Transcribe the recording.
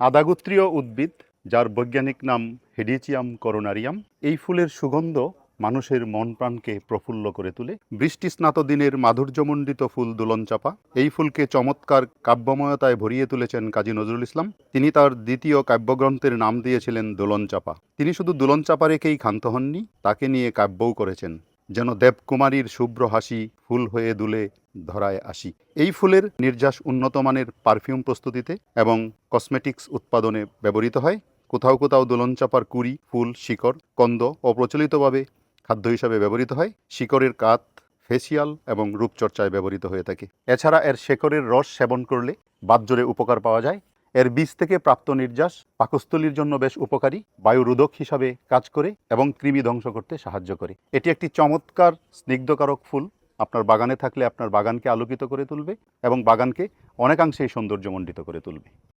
আদাগোত্রীয় উদ্ভিদ, যার বৈজ্ঞানিক নাম হেডিচিয়াম করোনারিয়াম এই ফুলের সুগন্ধ মানুষের মন প্রাণকে প্রফুল্ল করে তোলে। বৃষ্টি স্নাত দিনের মাধুর্যমণ্ডিত ফুল দোলন চাপা এই ফুলকে চমৎকার কাব্যময়তায় ভরিয়ে তুলেছেন কাজী নজরুল ইসলাম। তিনি তার দ্বিতীয় কাব্যগ্রন্থের নাম দিয়েছিলেন দোলন চাপা তিনি শুধু দোলন চাপা রেখেই ক্ষান্ত হননি, তাকে নিয়ে কাব্যও করেছেন। যেন দেবকুমারীর শুভ্র হাসি ফুল হয়ে দুলে ধরায় আসি। এই ফুলের নির্যাস উন্নত মানের পারফিউম প্রস্তুতিতে এবং কসমেটিক্স উৎপাদনে ব্যবহৃত হয়। কোথাও কোথাও দোলন চাপার কুড়ি, ফুল, শিকড়, কন্দ অপ্রচলিতভাবে খাদ্য হিসাবে ব্যবহৃত হয়। শিকড়ের কাত, ফেসিয়াল এবং রূপচর্চায় ব্যবহৃত হয়ে থাকে। এছাড়া এর শেকড়ের রস সেবন করলে বাতজোরে উপকার পাওয়া যায়। এর বীজ থেকে প্রাপ্ত নির্যাস পাকস্থলীর জন্য বেশ উপকারী, বায়ুরোধক হিসাবে কাজ করে এবং কৃমি ধ্বংস করতে সাহায্য করে। এটি একটি চমৎকার স্নিগ্ধকারক ফুল। আপনার বাগানে থাকলে আপনার বাগানকে আলোকিত করে তুলবে এবং বাগানকে অনেকাংশেই সৌন্দর্যমণ্ডিত করে তুলবে।